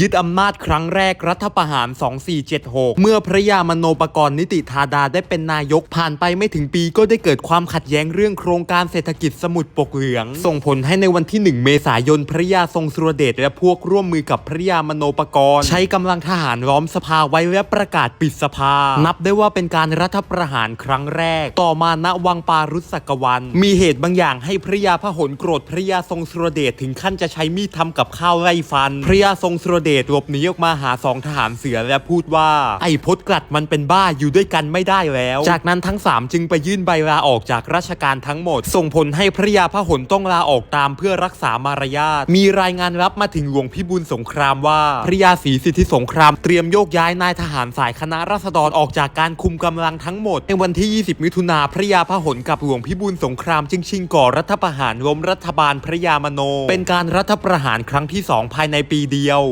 ยึดอำนาจครั้งแรกรัฐประหาร 2476 เมื่อพระยามโนปกรณ์นิติธาดาได้เป็นนายกผ่านไปไม่ถึงปีก็ได้เกิดความขัดแย้งเรื่องโครงการเศรษฐกิจสมุทรปกเหลือง ส่งผลให้ในวันที่ 1 เมษายนพระยาทรงสุรเดชและพวกร่วมมือกับพระยามโนปกรณ์ ใช้กำลังทหารล้อมสภาไว้และประกาศปิดสภา นับได้ว่าเป็นการรัฐประหารครั้งแรก ต่อมาณวังปารุษกวัน มีเหตุบางอย่างให้พระยาพหลโกรธพระยาทรงสุรเดชถึงขั้นจะใช้มีดทำกับข้าวไล่ฟัน พระยาทรงสุรเดชหลบหนีออกมาหาสองทหารเสือและพูดว่า ไอ้พดกลัดมันเป็นบ้าอยู่ด้วยกันไม่ได้แล้ว จากนั้นทั้งสามจึงไปยื่นใบลาออกจากราชการทั้งหมด ส่งผลให้พระยาพหลต้องลาออกตามเพื่อรักษามารยาทมีรายงานรับมาถึงหลวงพิบูลสงครามว่าพระยาศรีสิทธิสงครามเตรียมโยกย้ายนายทหารสายคณะราษฎรออกจากการคุมกำลังทั้งหมด ในวันที่ 20 มิถุนาพระยาพหลกับหลวงพิบูลสงครามจึงชิงก่อรัฐประหารล้มรัฐบาลพระยามโน เป็นการรัฐประหารครั้งที่สองภายในปีเดียว